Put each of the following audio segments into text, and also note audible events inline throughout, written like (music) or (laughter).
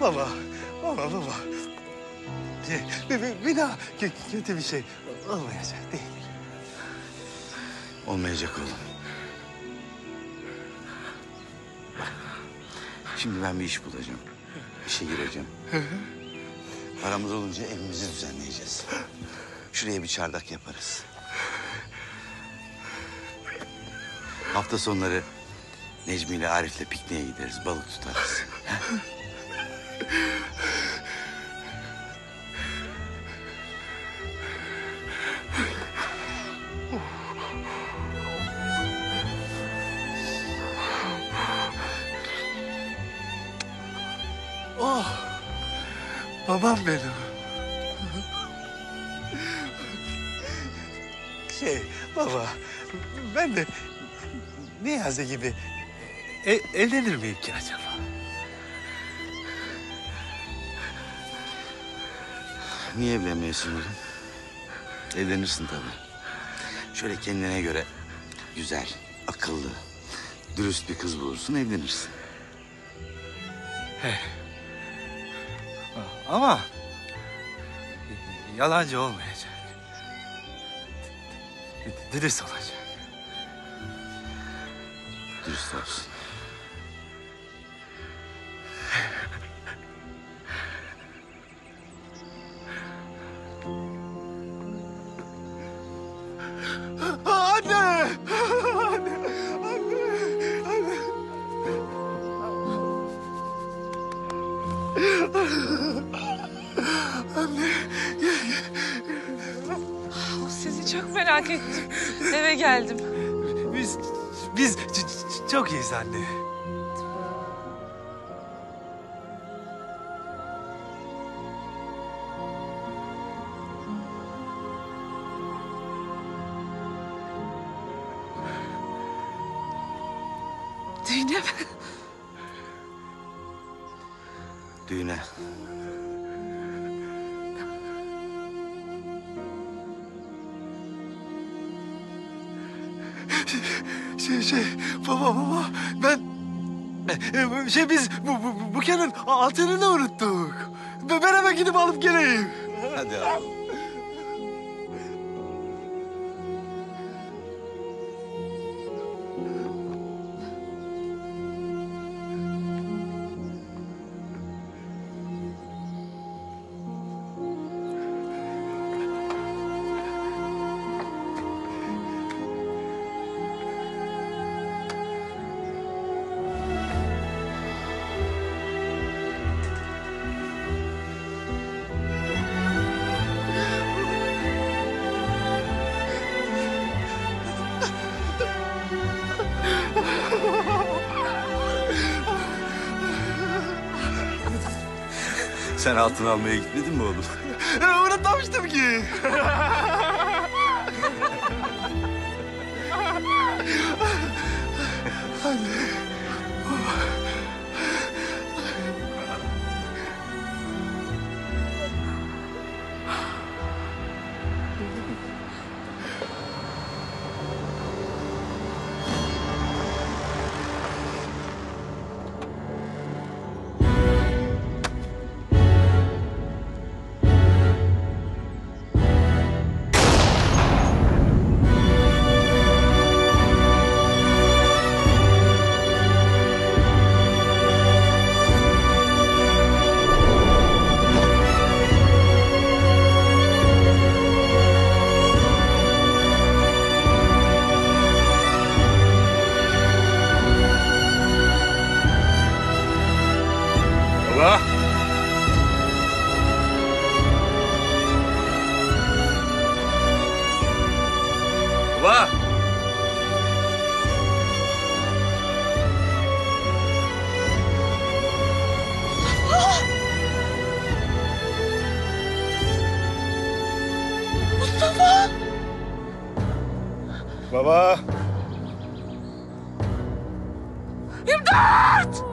Baba, baba, baba. Şey, bir, bir, bir daha kö- kötü bir şey olmayacak değil. Olmayacak oğlum. Şimdi ben bir iş bulacağım. İşe gireceğim. Paramız olunca evimizi düzenleyeceğiz. Şuraya bir çardak yaparız. Hafta sonları Necmi ile Arif'le pikniğe gideriz, balık tutarız. Oh, babam benim. Şey, baba, ben de Niyazi gibi e- evlenir miyim ki acaba? Niye evlenmeyesin oğlum? Evlenirsin tabii. Şöyle kendine göre güzel, akıllı, dürüst bir kız bulursun, evlenirsin. Ama yalancı olmayacak. Dürüst olacak. Dürüst olsun. Sizi çok merak ettim. Eve geldim. Biz, biz çok iyiyiz anne. Mi? Düğüne. Şey şey baba baba ben e, şey biz bu bu bukenin altınını unuttuk. Ben ben hemen gidip alıp geleyim. Hadi abi. Sen altın almaya gitmedin mi oğlum? (laughs) Unutmamıştım ki. (laughs) Baba. Baba. İmdat!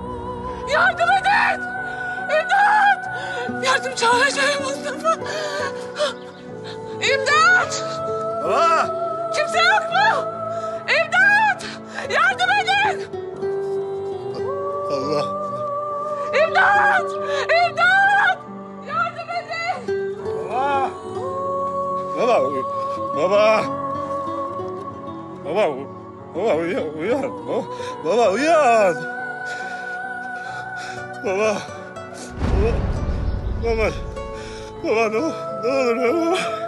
Yardım edin! İmdat! Yardım çağıracağım Mustafa. İmdat! Baba. Kimse yok mu? İmdat! Yardım edin! Allah. İmdat! İmdat! Yardım edin! Baba! Baba! Baba! Baba! Baba uyan! uyan. Baba, baba uyan! Baba! Baba! Baba! Baba ne, ne olur baba!